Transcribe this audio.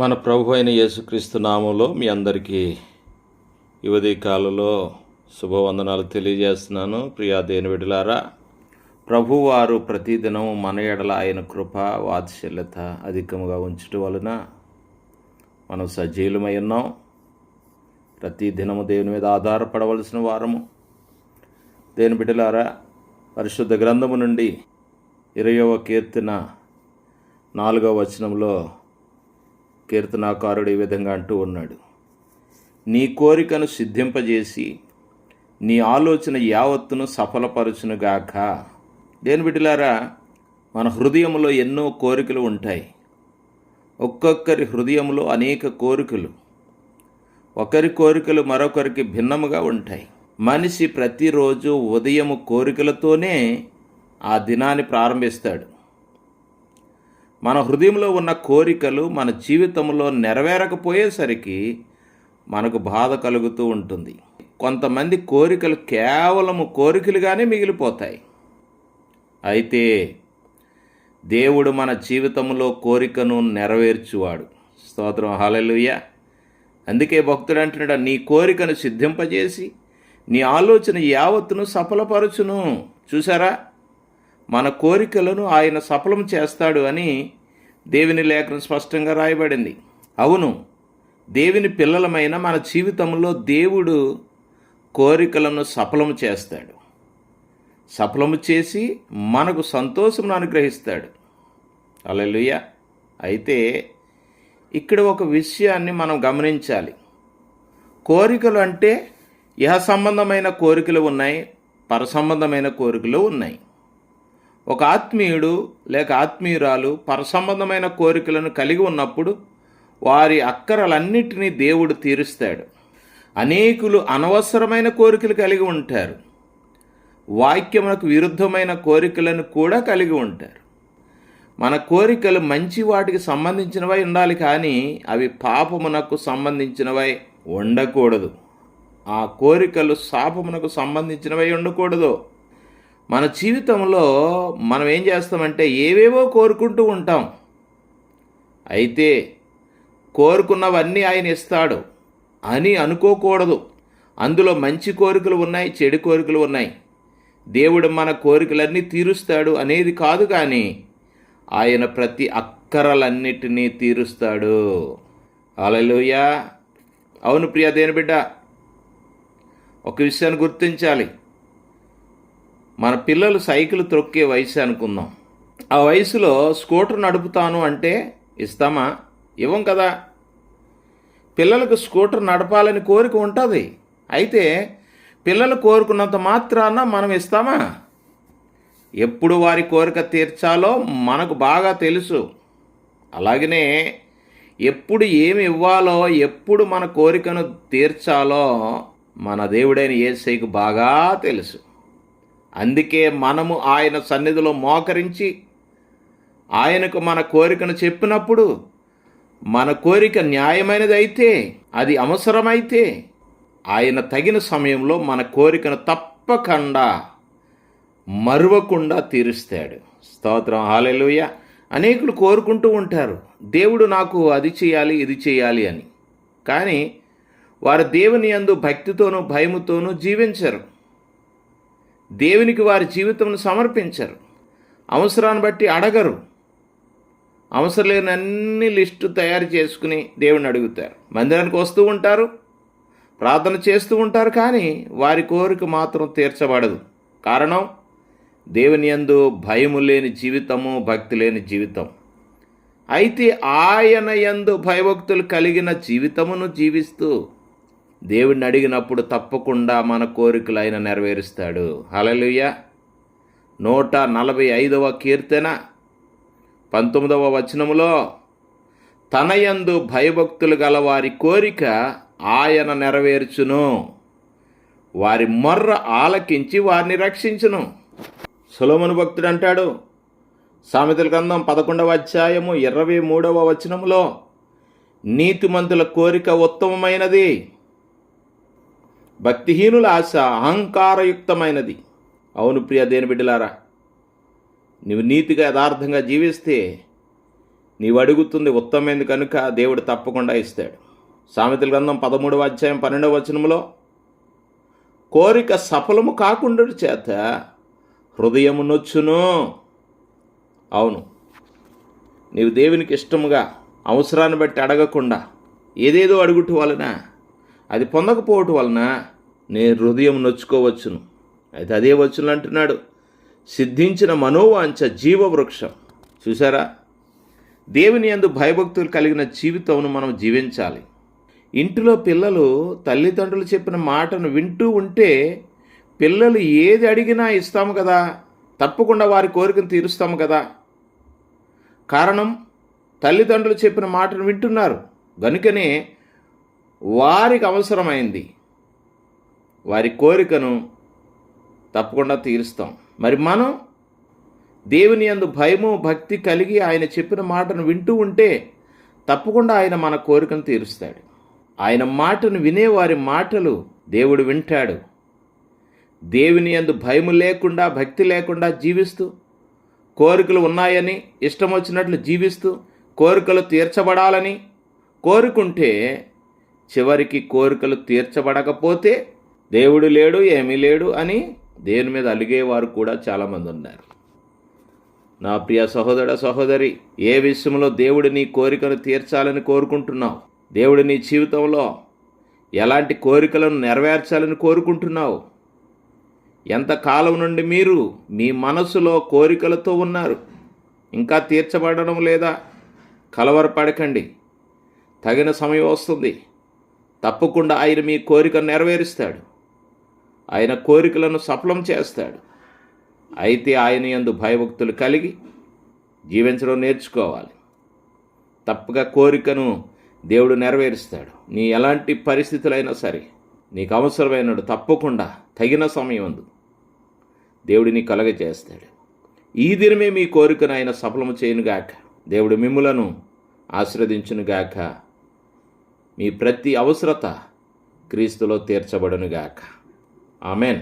మన ప్రభు అయిన యేసుక్రీస్తు నామంలో మీ అందరికీ యువతి కాలంలో శుభవందనాలు తెలియజేస్తున్నాను. ప్రియా దేని విడిలారా ప్రభువారు ప్రతిదినం మన ఎడల ఆయన కృప వాత్సల్యత అధికముగా ఉంచటం వలన మనం సజీలమై ఉన్నాం. ప్రతి దినము దేవుని మీద ఆధారపడవలసిన వారము. దేని బిడ్డలారా పరిశుద్ధ గ్రంథము నుండి ఇరవయవ కీర్తన నాలుగవ వచనంలో కీర్తనాకారుడు ఈ విధంగా అంటూ ఉన్నాడు. నీ కోరికను సిద్ధింపజేసి నీ ఆలోచన యావత్తును సఫలపరచునుగాక. దేని బిడ్డలారా మన హృదయంలో ఎన్నో కోరికలు ఉంటాయి. ఒక్కొక్కరి హృదయంలో అనేక కోరికలు. ఒకరి కోరికలు మరొకరికి భిన్నముగా ఉంటాయి. మనిషి ప్రతిరోజు ఉదయం కోరికలతోనే ఆ దినాన్ని ప్రారంభిస్తాడు. మన హృదయంలో ఉన్న కోరికలు మన జీవితంలో నెరవేరకపోయేసరికి మనకు బాధ కలుగుతూ ఉంటుంది. కొంతమంది కోరికలు కేవలము కోరికలుగానే మిగిలిపోతాయి. అయితే దేవుడు మన జీవితంలో కోరికను నెరవేర్చువాడు. స్తోత్రం. హాలెలుయ్య అందుకే భక్తుడు అంటున్నాడు నీ కోరికను సిద్ధింపజేసి నీ ఆలోచన యావత్తును సఫలపరచును. చూసారా మన కోరికలను ఆయన సఫలం చేస్తాడు అని దేవుని లేఖనం స్పష్టంగా రాయబడింది. అవును దేవుని పిల్లలమైన మన జీవితంలో దేవుడు కోరికలను సఫలము చేస్తాడు. సఫలము చేసి మనకు సంతోషమును అనుగ్రహిస్తాడు. అలెలుయ్య అయితే ఇక్కడ ఒక విషయాన్ని మనం గమనించాలి. కోరికలు అంటే ఇహ సంబంధమైన కోరికలు ఉన్నాయి పర సంబంధమైన కోరికలు ఉన్నాయి. ఒక ఆత్మీయుడు లేక ఆత్మీయురాలు పరసంబంధమైన కోరికలను కలిగి ఉన్నప్పుడు వారి అక్కరలన్నిటినీ దేవుడు తీరుస్తాడు. అనేకులు అనవసరమైన కోరికలు కలిగి ఉంటారు. వాక్యమునకు విరుద్ధమైన కోరికలను కూడా కలిగి ఉంటారు. మన కోరికలు మంచి వాటికి సంబంధించినవై ఉండాలి కానీ అవి పాపమునకు సంబంధించినవై ఉండకూడదు. ఆ కోరికలు శాపమునకు సంబంధించినవై ఉండకూడదు. మన జీవితంలో మనం ఏం చేస్తామంటే ఏవేవో కోరుకుంటూ ఉంటాం. అయితే కోరుకున్నవన్నీ ఆయన ఇస్తాడు అని అనుకోకూడదు. అందులో మంచి కోరికలు ఉన్నాయి చెడు కోరికలు ఉన్నాయి. దేవుడు మన కోరికలన్నీ తీరుస్తాడు అనేది కాదు కానీ ఆయన ప్రతి అక్కరలన్నిటినీ తీరుస్తాడు. అలలుయా అవును ప్రియా దేని బిడ్డ? ఒక విషయాన్ని గుర్తించాలి. మన పిల్లలు సైకిల్ త్రొక్కే వయసు అనుకుందాం. ఆ వయసులో స్కూటర్ నడుపుతాను అంటే ఇస్తామా? ఇవ్వం కదా. పిల్లలకు స్కూటర్ నడపాలని కోరిక ఉంటుంది. అయితే పిల్లలు కోరుకున్నంత మాత్రాన మనం ఇస్తామా? ఎప్పుడు వారి కోరిక తీర్చాలో మనకు బాగా తెలుసు. అలాగనే ఎప్పుడు ఏమి ఇవ్వాలో ఎప్పుడు మన కోరికను తీర్చాలో మన దేవుడైన ఏసైకు బాగా తెలుసు. అందుకే మనము ఆయన సన్నిధిలో మోకరించి ఆయనకు మన కోరికను చెప్పినప్పుడు మన కోరిక న్యాయమైనది అయితే అది అవసరమైతే ఆయన తగిన సమయంలో మన కోరికను తప్పకుండా మరువకుండా తీరుస్తాడు. స్తోత్రం. హాలెలుయ అనేకులు కోరుకుంటూ ఉంటారు దేవుడు నాకు అది చేయాలి ఇది చేయాలి అని. కానీ వారు దేవుని యందు భక్తితోనూ భయముతోనూ జీవించరు. దేవునికి వారి జీవితం సమర్పించరు. అవసరాన్ని బట్టి అడగరు. అవసరం లేని అన్ని లిస్టు తయారు చేసుకుని దేవుని అడుగుతారు. మందిరానికి వస్తూ ఉంటారు. ప్రార్థన చేస్తూ ఉంటారు కానీ వారి కోరిక మాత్రం తీర్చబడదు. కారణం? దేవుని యందు భయము లేని జీవితము భక్తి లేని జీవితం. అయితే ఆయన యందు భయభక్తులు కలిగిన జీవితమును జీవిస్తూ దేవుణ్ణి అడిగినప్పుడు తప్పకుండా మన కోరికలు ఆయన నెరవేరుస్తాడు. హలలుయ నూట నలభై ఐదవ కీర్తన పంతొమ్మిదవ వచనములో తనయందు భయభక్తులు గల వారి కోరిక ఆయన నెరవేర్చును. వారి మొర్ర ఆలకించి వారిని రక్షించును. సులోమను భక్తుడు అంటాడు సామెతల గ్రంథం పదకొండవ అధ్యాయము ఇరవై మూడవ వచనములో నీతిమంతుల కోరిక ఉత్తమమైనది. భక్తిహీనుల ఆశ అహంకారయుక్తమైనది. అవును ప్రియ దేని బిడ్డలారా? నువ్వు నీతిగా యథార్థంగా జీవిస్తే నీవు అడుగుతుంది ఉత్తమైంది కనుక దేవుడు తప్పకుండా ఇస్తాడు. సామెతల గ్రంథం పదమూడవ అధ్యాయం పన్నెండవ వచనంలో కోరిక సఫలము కాకుండా చేత హృదయము నొచ్చును. అవును. నీవు దేవునికి ఇష్టముగా అవసరాన్ని బట్టి అడగకుండా ఏదేదో అడుగుట వలన అది పొందకపోవటం వలన నీ హృదయం నొచ్చుకోవచ్చును. అయితే అదే వచ్చును అంటున్నాడు. సిద్ధించిన మనోవాంఛ జీవవృక్షం. చూసారా దేవుని యందు భయభక్తులు కలిగిన జీవితంను మనం జీవించాలి. ఇంటిలో పిల్లలు తల్లిదండ్రులు చెప్పిన మాటను వింటూ ఉంటే పిల్లలు ఏది అడిగినా ఇస్తాము కదా. తప్పకుండా వారి కోరికను తీరుస్తాము కదా. కారణం తల్లిదండ్రులు చెప్పిన మాటను వింటున్నారు. గనుకనే వారికి అవసరమైంది. వారి కోరికను తప్పకుండా తీరుస్తాం. మరి మనం దేవుని యందు భయము భక్తి కలిగి ఆయన చెప్పిన మాటను వింటూ ఉంటే తప్పకుండా ఆయన మన కోరికను తీరుస్తాడు. ఆయన మాటను వినేవారి మాటలు దేవుడు వింటాడు. దేవుని యందు భయము లేకుండా భక్తి లేకుండా జీవిస్తూ కోరికలు ఉన్నాయని ఇష్టం వచ్చినట్లు జీవిస్తూ కోరికలు తీర్చబడాలని కోరుకుంటే చివరికి కోరికలు తీర్చబడకపోతే దేవుడు లేడు ఏమీ లేడు అని దేని మీద అలిగేవారు కూడా చాలామంది ఉన్నారు. నా ప్రియ సహోదర సహోదరి ఏ విషయంలో దేవుడు నీ కోరికను తీర్చాలని కోరుకుంటున్నావు? దేవుడు నీ జీవితంలో ఎలాంటి కోరికలను నెరవేర్చాలని కోరుకుంటున్నావు? ఎంత కాలం నుండి మీరు మీ మనసులో కోరికలతో ఉన్నారు? ఇంకా తీర్చబడడం లేదా? కలవరపడకండి. తగిన సమయం వస్తుంది. తప్పకుండా ఆయన మీ కోరిక నెరవేరుస్తాడు. ఆయన కోరికలను సఫలం చేస్తాడు. అయితే ఆయన యందు భయభక్తులు కలిగి జీవించడం నేర్చుకోవాలి. తప్పగా కోరికను దేవుడు నెరవేరుస్తాడు. నీ ఎలాంటి పరిస్థితులైనా సరే నీకు అవసరమైనడు తప్పకుండా తగిన సమయం ఉంది దేవుడు నీ కలగజేస్తాడు ఈ దినమే మీ కోరికను ఆయన సఫలము చేయనుగాక దేవుడు మిమ్ములను గాక మీ ప్రతి అవసరత క్రీస్తులో తీర్చబడునుగాక. ఆమెన్.